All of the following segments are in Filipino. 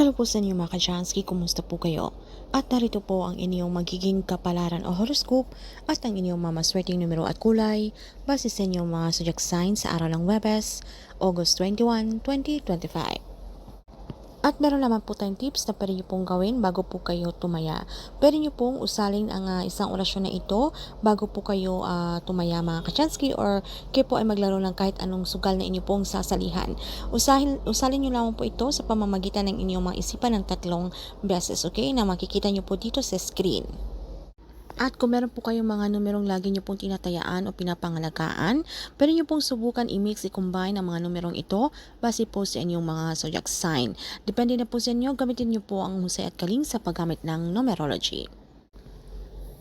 Hello po sa inyo mga kajansky, kumusta po kayo? At narito po ang inyong magiging kapalaran o horoscope at ang inyong mamaswerteng numero at kulay base sa inyong mga zodiac signs sa araw ng Webes, August 21, 2025. At meron naman po tayong tips na pwede nyo pong gawin bago po kayo tumaya. Pwede nyo pong usalin ang ah, isang orasyon na ito bago po kayo ah, tumaya mga kachansky or kayo po ay maglaro ng kahit anong sugal na inyo pong sasalihan. Usahin, usalin nyo lamang po ito sa pamamagitan ng inyong mga isipan ng tatlong beses, okay? Na makikita nyo po dito sa screen. At kung meron po kayong mga numerong lagi nyo pong tinatayaan o pinapangalagaan, pwede nyo pong subukan i-mix, i-combine ang mga numerong ito base po sa inyong mga zodiac sign. Depende na po sa inyo, gamitin nyo po ang husay at kaling sa paggamit ng numerology.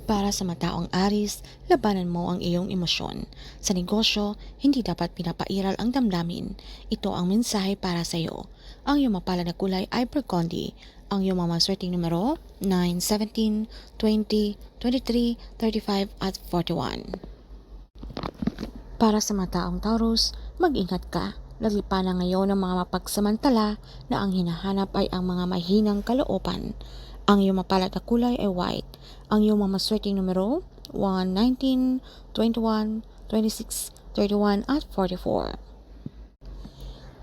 Para sa mataong Aris, labanan mo ang iyong emosyon. Sa negosyo, hindi dapat pinapairal ang damdamin. Ito ang mensahe para sa iyo. Ang iyong mapala na kulay ay Burgundy. Ang iyong mga swerteng numero 9, 17, 20, 23, 35 at 41. Para sa mataong Taurus, mag-ingat ka. Lalipa na ngayon ng mga mapagsamantala na ang hinahanap ay ang mga mahinang kalooban. Ang iyong mapalad na kulay ay white. Ang iyong mga maswerteng numero 1, 19, 21, 26, 31 at 44.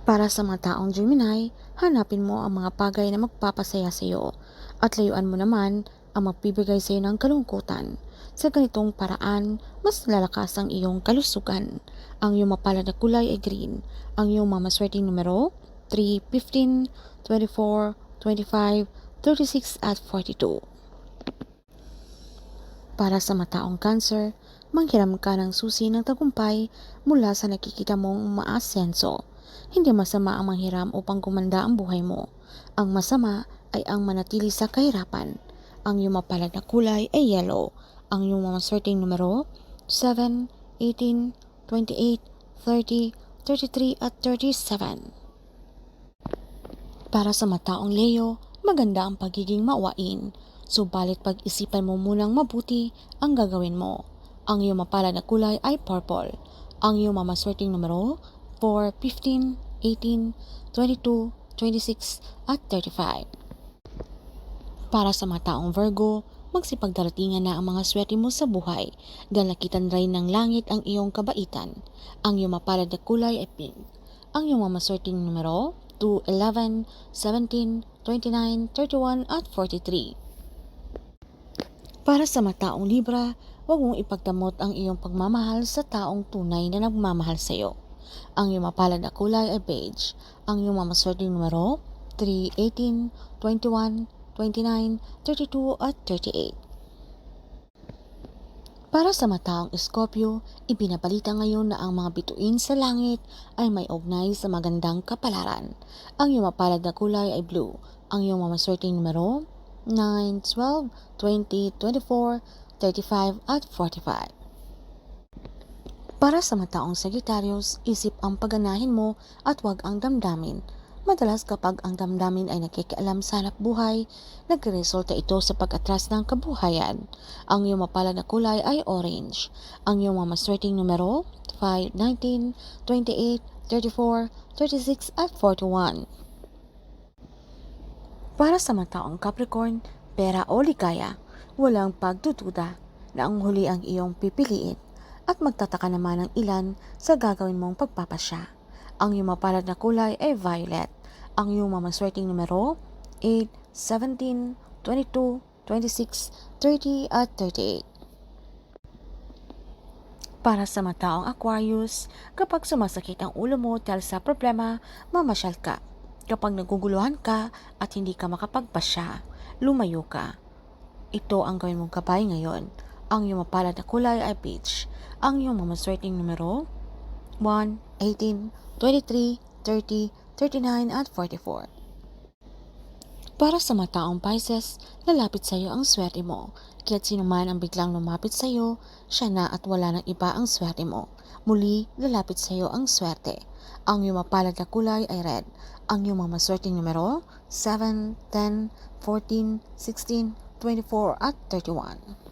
Para sa mga taong Gemini, hanapin mo ang mga bagay na magpapasaya sa iyo at layuan mo naman ang magbibigay sa iyo ng kalungkutan. Sa ganitong paraan, mas lalakas ang iyong kalusugan. Ang iyong mapalad na kulay ay green. Ang iyong mamaswerteng numero 3, 15, 24, 25, 36 at 42. Para sa mataong cancer, manghiram ka ng susi ng tagumpay mula sa nakikita mong umaasenso. Hindi masama ang manghiram upang gumanda ang buhay mo. Ang masama ay ang manatili sa kahirapan. Ang iyong mapalad na kulay ay yellow. Ang iyong mga swerteng numero 7, 18, 28, 30, 33 at 37. Para sa mataong Leo, maganda ang pagiging mawain. Subalit pag-isipan mo munang mabuti ang gagawin mo. Ang iyong mapalad na kulay ay purple. Ang iyong mamaswerteng numero 4, 15, 18, 22, 26 at 35. Para sa mataong Virgo, magsipagdaratingan na ang mga swerte mo sa buhay dahil nakitan rin ng langit ang iyong kabaitan. Ang iyong mapalad na kulay ay pink. Ang iyong mamaswerteng numero 2, 11, 17, 29, 31 at 43. Para sa mataong Libra, huwag mong ipagdamot ang iyong pagmamahal sa taong tunay na nagmamahal sa iyo. Ang iyong mapalad na kulay ay beige. Ang iyong mamaswerteng numero 3, 18, 21, 29, 32 at 38. Para sa mataong Scorpio, ibinabalita ngayon na ang mga bituin sa langit ay may ugnay sa magandang kapalaran. Ang iyong mapalad na kulay ay blue. Ang iyong mamaswerteng numero 9, 12, 20, 24, 35 at 45. Para sa mataong Sagittarius, isip ang pagganahin mo at huwag ang damdamin. Madalas kapag ang damdamin ay nakikialam sa hanap buhay, nagresulta ito sa pag-atras ng kabuhayan. Ang iyong mapalad na kulay ay orange. Ang iyong mga maswerteng numero 5, 19, 28, 34, 36 at 41. Para sa mataong Capricorn, pera o ligaya, walang pagdududa na ang huli ang iyong pipiliin at magtataka naman ang ilan sa gagawin mong pagpapasya. Ang iyong mapalad na kulay ay violet. Ang iyong mamaswerteng numero 8, 17, 22, 26, 30 at 38. Para sa mataong Aquarius, kapag sumasakit ang ulo mo dahil sa problema, mamasyal ka. Kapag naguguluhan ka at hindi ka makapagpasya, lumayo ka. Ito ang gawin mong gabay ngayon. Ang iyong mapalad na kulay ay peach. Ang iyong mamaswerteng numero 1, 18, 23, 30, 39 at 44. Para sa mataong Pisces, lalapit sa iyo ang swerte mo. Kaya't sino man ang biglang lumapit sa iyo, siya na at wala ng iba ang swerte mo. Muli, lalapit sa iyo ang swerte. Ang iyong mapalad na kulay ay red. Ang iyong mga maswerteng numero 7, 10, 14, 16, 24 at 31.